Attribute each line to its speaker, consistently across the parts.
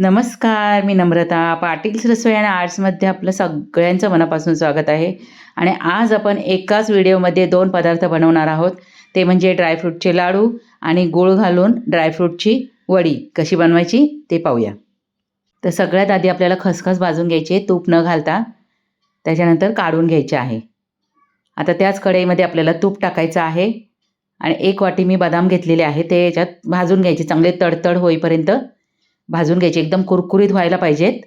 Speaker 1: नमस्कार मी नम्रता. पाटील रसोई आणि आर्ट्समध्ये आपलं सगळ्यांचं मनापासून स्वागत आहे. आणि आज आपण एकाच व्हिडिओमध्ये दोन पदार्थ बनवणार आहोत. ते म्हणजे ड्रायफ्रूटचे लाडू आणि गूळ घालून ड्रायफ्रूटची वडी. कशी बनवायची ते पाहूया. तर सगळ्यात आधी आपल्याला खसखस भाजून घ्यायची आहे, तूप न घालता त्याच्यानंतर काढून घ्यायचे आहे. आता त्याच कढईमध्ये आपल्याला तूप टाकायचं आहे. आणि एक वाटी मी बदाम घेतलेले आहे. ते याच्यात भाजून घ्यायचे. चांगले तडतड होईपर्यंत भाजून घ्यायचे. एकदम कुरकुरीत व्हायला पाहिजेत.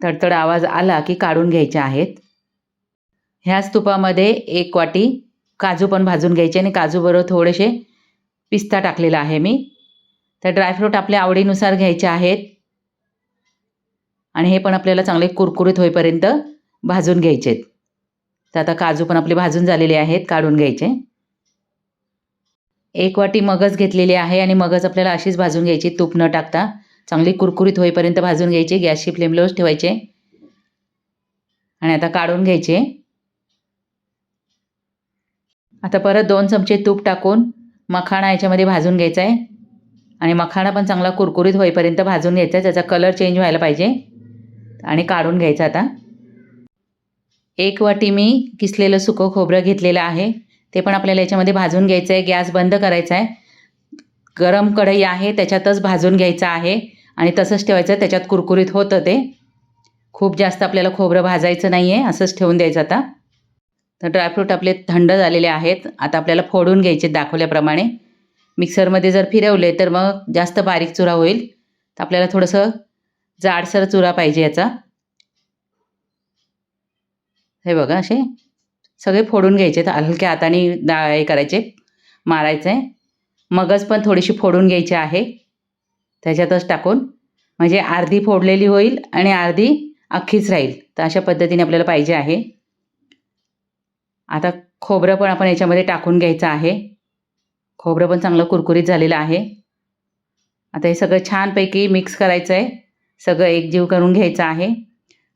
Speaker 1: तडतड आवाज आला की काढून घ्यायचे आहेत. ह्याच तुपामध्ये एक वाटी काजू पण भाजून घ्यायचे आणि काजूबरोबर थोडेसे पिस्ता टाकलेला आहे मी. तर ड्रायफ्रूट आपल्या आवडीनुसार घ्यायचे आहेत. आणि हे पण आपल्याला चांगले कुरकुरीत होईपर्यंत भाजून घ्यायचे आहेत तर आता काजू पण आपले भाजून झालेले आहेत काढून घ्यायचे. एक वाटी मगज घेतलेली आहे आणि मगज आपल्याला अशीच भाजून घ्यायची. तूप न टाकता. चांगली कुरकुरीत होईपर्यंत भाजून घ्यायची. गॅसची फ्लेम लोच ठेवायचे. आणि आता काढून घ्यायचे. आता परत दोन चमचे तूप टाकून मखाणा याच्यामध्ये भाजून घ्यायचा आहे. आणि मखाणा पण चांगला कुरकुरीत होईपर्यंत भाजून घ्यायचा आहे. त्याचा कलर चेंज व्हायला पाहिजे. आणि काढून घ्यायचा आता. एक वाटी मी किसलेलं सुकं खोबरं घेतलेलं आहे. ते पण आपल्याला याच्यामध्ये भाजून घ्यायचं आहे गॅस बंद करायचा आहे गरम कढई आहे त्याच्यातच भाजून घ्यायचं आहे आणि तसंच ठेवायचं त्याच्यात कुरकुरीत होतं ते. खूप जास्त आपल्याला खोबरं भाजायचं नाही आहे असंच ठेवून द्यायचं आता. तर ड्रायफ्रूट आपले थंड झालेले आहेत आता आपल्याला फोडून घ्यायचे दाखवल्याप्रमाणे. मिक्सरमध्ये जर फिरवले तर मग जास्त बारीक चुरा होईल. तर आपल्याला थोडंसं जाडसर चुरा पाहिजे याचा. हे बघा असे. सगळे फोडून घ्यायचे तर हलक्या हाताने दा हे करायचे मारायचं. आहे मगच पण थोडीशी फोडून घ्यायची आहे. त्याच्यातच टाकून. म्हणजे अर्धी फोडलेली होईल आणि अर्धी अख्खीच राहील. तर अशा पद्धतीने आपल्याला पाहिजे आहे. आता खोबरं पण आपण याच्यामध्ये टाकून घ्यायचं आहे. खोबरं पण चांगलं कुरकुरीत झालेलं आहे. आता हे सगळं छानपैकी मिक्स करायचं आहे सगळं एकजीव करून घ्यायचं आहे.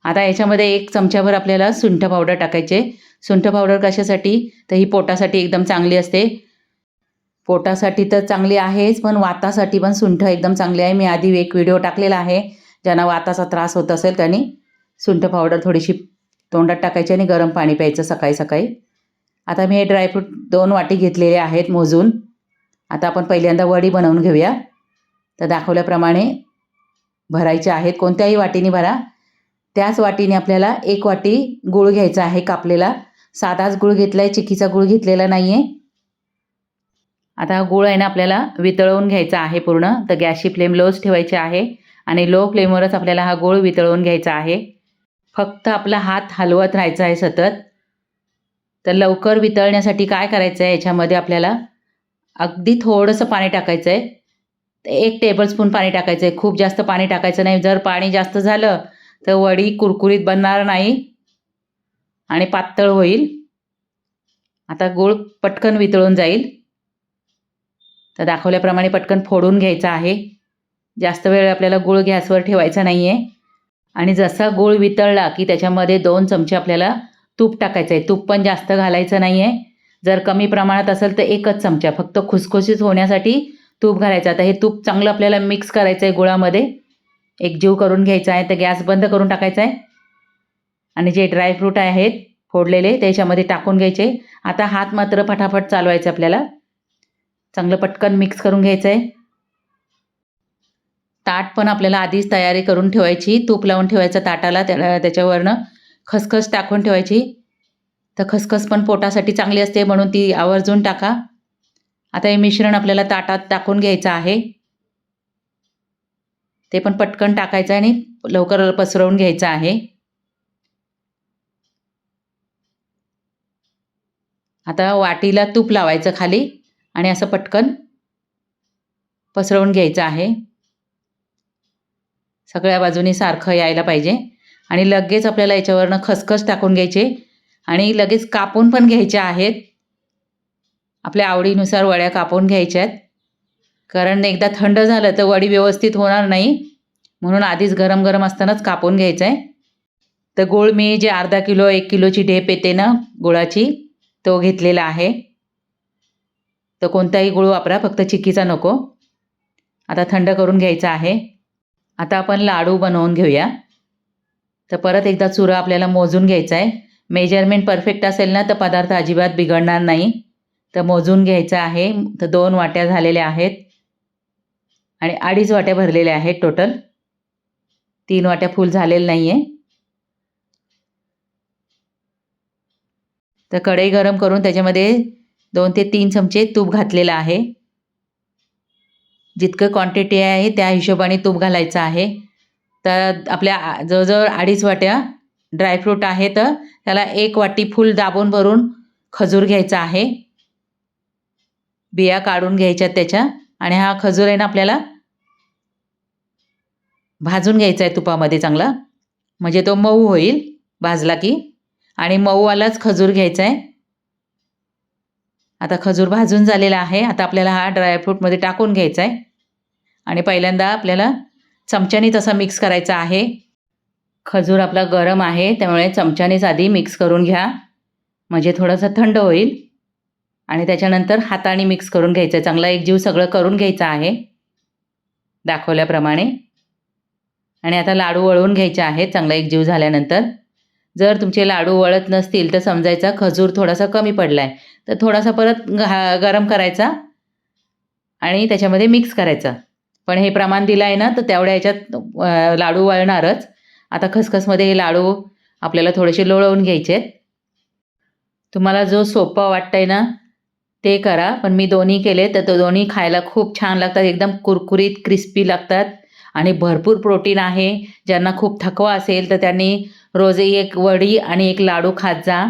Speaker 1: आता याच्यामध्ये एक चमच्याभर आपल्याला सुंठ पावडर टाकायचे. सुंठ पावडर कशासाठी? तर ही पोटासाठी एकदम चांगली असते. पोटासाठी तर चांगली आहेच पण वातासाठी पण सुंठ एकदम चांगली आहे. मी आधी एक व्हिडिओ टाकलेला आहे ज्यांना वाताचा त्रास होत असेल त्यांनी सुंठ पावडर थोडीशी तोंडात टाकायची आणि गरम पाणी प्यायचं सकाळी सकाळी. आता मी हे ड्रायफ्रूट दोन वाटी घेतलेले आहेत मोजून. आता आपण पहिल्यांदा वडी बनवून घेऊया. तर दाखवल्याप्रमाणे भरायचे आहेत. कोणत्याही वाटीने भरा. त्याच वाटीने आपल्याला एक वाटी गूळ घ्यायचा आहे कापलेला. साधाच गूळ घेतला आहे चिकीचा गूळ घेतलेला नाही आहे आता हा गूळ आहे ना आपल्याला वितळवून घ्यायचा आहे पूर्ण. तर गॅसची फ्लेम लोच ठेवायची आहे आणि लो फ्लेमवरच आपल्याला हा गूळ वितळवून घ्यायचा आहे. फक्त आपला हात हलवत राहायचा आहे सतत. तर लवकर वितळण्यासाठी काय करायचं आहे याच्यामध्ये आपल्याला अगदी थोडंसं पाणी टाकायचं आहे एक टेबलस्पून पाणी टाकायचं आहे खूप जास्त पाणी टाकायचं नाही. जर पाणी जास्त झालं तर वडी कुरकुरीत बनणार नाही. आणि पातळ होईल. आता गूळ पटकन वितळून जाईल. तर दाखवल्याप्रमाणे पटकन फोडून घ्यायचा आहे. जास्त वेळ आपल्याला गूळ गॅसवर ठेवायचा नाही आहे आणि जसा गूळ वितळला की त्याच्यामध्ये दोन चमचे आपल्याला तूप टाकायचं आहे. तूप पण जास्त घालायचं नाही आहे जर कमी प्रमाणात असेल तर एकच चमचा. फक्त खुसखुशीत होण्यासाठी तूप घालायचं. आता हे तूप चांगलं आपल्याला मिक्स करायचं आहे गुळामध्ये. एकजीव करून घ्यायचा आहे तर गॅस बंद करून टाकायचा आहे. आणि जे ड्रायफ्रूट आहेत फोडलेले त्याच्यामध्ये टाकून घ्यायचे. आता हात मात्र फटाफट चालवायचे आपल्याला. चांगलं पटकन मिक्स करून घ्यायचं आहे. ताट पण आपल्याला आधीच तयारी करून ठेवायची. तूप लावून ठेवायचं ताटाला त्या त्याच्यावरनं. खसखस टाकून ठेवायची. तर खसखस पण पोटासाठी चांगली असते म्हणून ती आवर्जून टाका. आता हे मिश्रण आपल्याला ताटात टाकून घ्यायचं आहे. ते पण पटकन टाकायचं आणि लवकर पसरवून घ्यायचं आहे. आता वाटीला तूप लावायचं खाली आणि असं पटकन पसरवून घ्यायचं आहे. सगळ्या बाजूनी सारखं यायला पाहिजे. आणि लगेच आपल्याला याच्यावरनं खसखस टाकून घ्यायचे आणि लगेच कापून पण घ्यायच्या आहेत. आपल्या आवडीनुसार वड्या कापून घ्यायच्या आहेत कारण एकदा थंड झालं तर वडी व्यवस्थित होणार नाही. म्हणून आधीच गरम गरम असतानाच कापून घ्यायचं आहे तर गूळ मी जे अर्धा किलो एक किलोची ढेप येते ना गुळाची तो घेतलेला आहे. तर कोणताही गुळ वापरा फक्त चिक्कीचा नको. आता थंड करून घ्यायचा आहे. आता आपण लाडू बनवून घेऊया. तर परत एकदा चुरा आपल्याला मोजून घ्यायचा आहे मेजरमेंट परफेक्ट असेल ना तर पदार्थ अजिबात बिघडणार नाही. तर मोजून घ्यायचं आहे. तर दोन वाट्या झालेल्या आहेत. आणि अडीच वाट्या भरलेल्या आहेत टोटल तीन वाट्या फुल झालेलं नाही आहे तर कढई गरम करून त्याच्यामध्ये दोन ते तीन चमचे तूप घातलेलं आहे. जितकं क्वांटिटी आहे त्या हिशोबाने तूप घालायचं आहे. तर आपल्या जवळजवळ अडीच वाट्या ड्रायफ्रूट आहे तर त्याला एक वाटी फुल दाबून भरून खजूर घ्यायचा आहे. बिया काढून घ्यायच्यात त्याच्या. आणि हा खजूर आहे ना आपल्याला भाजून घ्यायचा आहे तुपामध्ये चांगला. म्हणजे तो मऊ होईल भाजला की. आणि मऊवालाच खजूर घ्यायचा आहे आता खजूर भाजून झालेला आहे. आता आपल्याला हा ड्रायफ्रूटमध्ये टाकून घ्यायचा आहे आणि पहिल्यांदा आपल्याला चमच्याने तसा मिक्स करायचा आहे. खजूर आपला गरम आहे त्यामुळे चमच्यानेच आधी मिक्स करून घ्या. म्हणजे थोडंसं थंड होईल. आणि त्याच्यानंतर हाताने मिक्स करून घ्यायचं आहे चांगला एक जीव सगळं करून घ्यायचं आहे. दाखवल्याप्रमाणे. आणि आता लाडू वळवून घ्यायचे आहेत चांगला एक जीव झाल्यानंतर. जर तुमचे लाडू वळत नसतील तर समजायचा खजूर थोडासा कमी पडला आहे तर थोडासा परत घा गरम करायचा आणि त्याच्यामध्ये मिक्स करायचा. पण हे प्रमाण दिलं आहे ना तर तेवढ्या याच्यात लाडू वळणारच. आता खसखसमध्ये हे लाडू आपल्याला थोडेसे लोळवून घ्यायचे आहेत तुम्हाला जो सोपा वाटतंय ना ते करा. पण मी दोन्ही केले तर तो दोन्ही खायला खूप छान लागतात. एकदम कुरकुरीत क्रिस्पी लागतात. आणि भरपूर प्रोटीन आहे. ज्यांना खूप थकवा असेल तर त्यांनी रोजही एक वडी आणि एक लाडू खात जा.